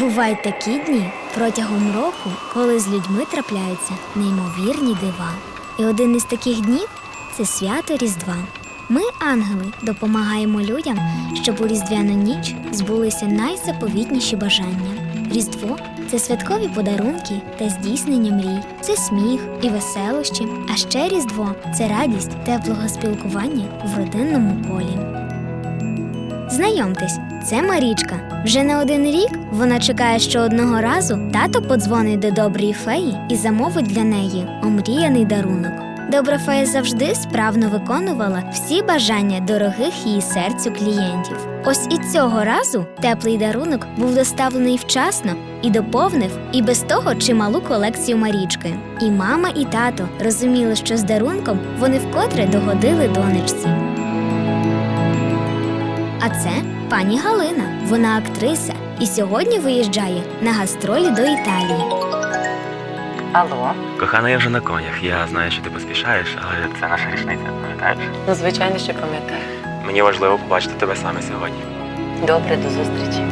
Бувають такі дні протягом року, коли з людьми трапляються неймовірні дива. І один із таких днів це свято Різдва. Ми, ангели, допомагаємо людям, щоб у різдвяну ніч збулися найзаповітніші бажання. Різдво це святкові подарунки та здійснення мрій, це сміх і веселощі. А ще Різдво це радість теплого спілкування в родинному колі. Знайомтесь, це Марічка. Вже не один рік вона чекає, що одного разу тато подзвонить до доброї феї і замовить для неї омріяний дарунок. Добра фея завжди справно виконувала всі бажання дорогих її серцю клієнтів. Ось і цього разу теплий дарунок був доставлений вчасно і доповнив і без того чималу колекцію Марічки. І мама, і тато розуміли, що з дарунком вони вкотре догодили донечці. А це пані Галина. Вона актриса і сьогодні виїжджає на гастролі до Італії. Алло, Кохана, я вже на конях. Я знаю, що ти поспішаєш, але це наша річниця, пам'ятаєш? ну звичайно, що пам'ятаю. Мені важливо побачити тебе саме сьогодні. Добре, до зустрічі.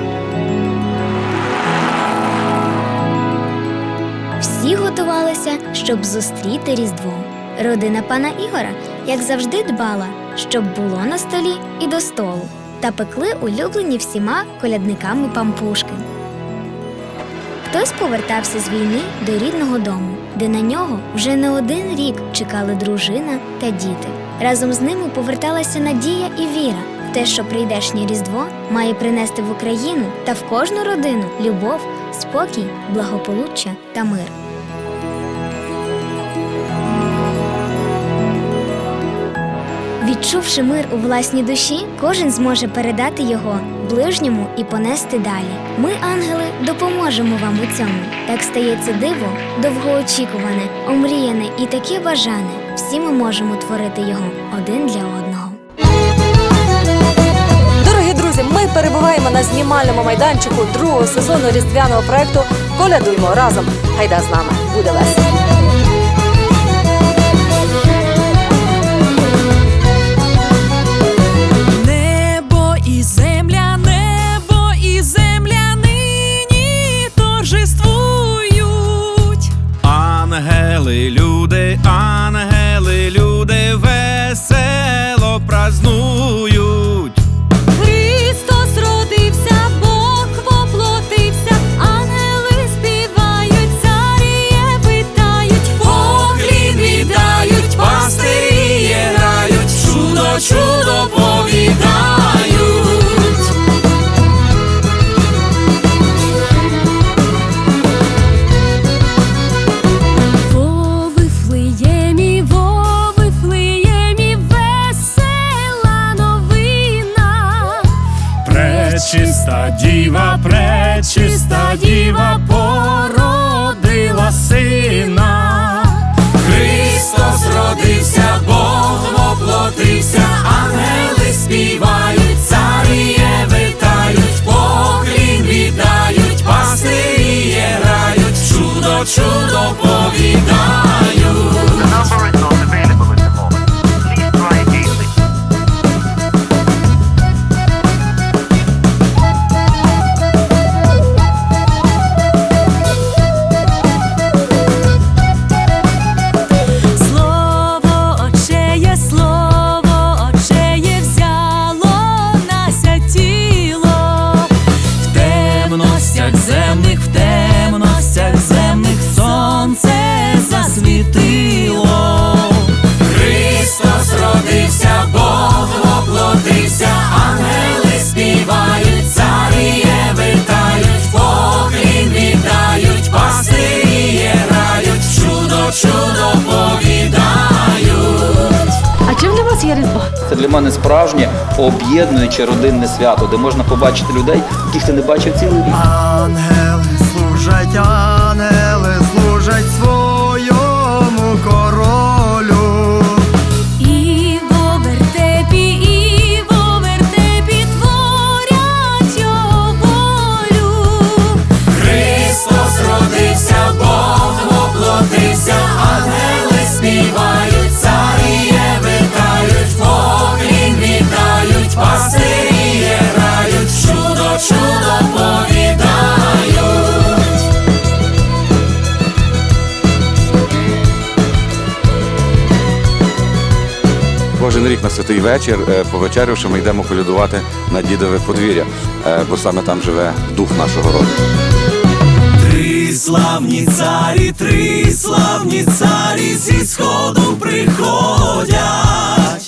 Всі готувалися, щоб зустріти Різдво. Родина пана Ігора, як завжди, дбала, щоб було на столі і до столу, та пекли улюблені всіма колядниками пампушки. Хтось повертався з війни до рідного дому, де на нього вже не один рік чекали дружина та діти. Разом з ними поверталася надія і віра в те, що прийдешнє Різдво має принести в Україну та в кожну родину любов, спокій, благополуччя та мир. Відчувши мир у власній душі, кожен зможе передати його ближньому і понести далі. Ми, ангели, допоможемо вам у цьому. Так стається диво, довгоочікуване, омріяне і таке бажане. Всі ми можемо творити його один для одного. Дорогі друзі, ми перебуваємо на знімальному майданчику другого сезону різдвяного проекту Колядуймо разом. Гайда з нами, буде весело. Празнують. Христос родився, Бог воплотився, ангели співають, царіє питають, поклін віддають, пастирі грають, чудо, чудо повідають. Пречиста діва, пречиста діва породила сина. Христос родився, Бог воплотився, ангели різдво? Це для мене справжнє об'єднуюче родинне свято, де можна побачити людей, яких ти не бачив цілий рік. Ангели служать, ангели служать своєму рік на святий вечір, е, повечерявши, ми йдемо колядувати на дідове подвір'я, е, бо саме там живе дух нашого роду. Три славні царі, три славні царі зі сходу приходять.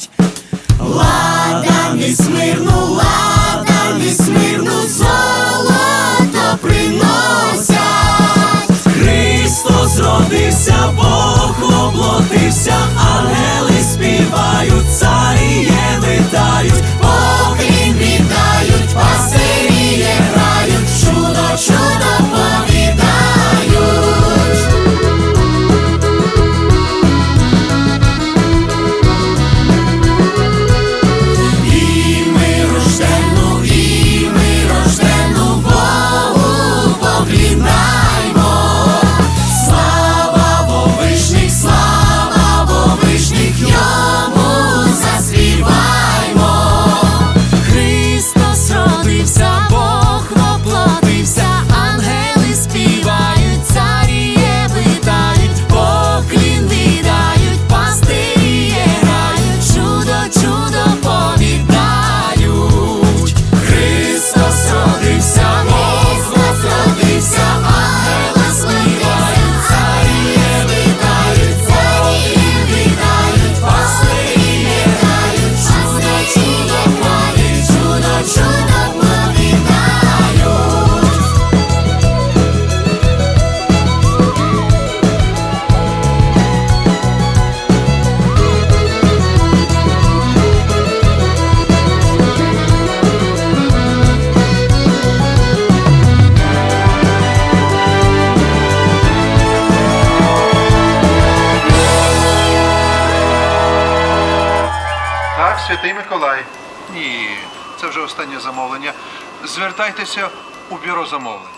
Так, святий Миколай. Ні, це вже останнє замовлення. Звертайтеся у бюро замовлень.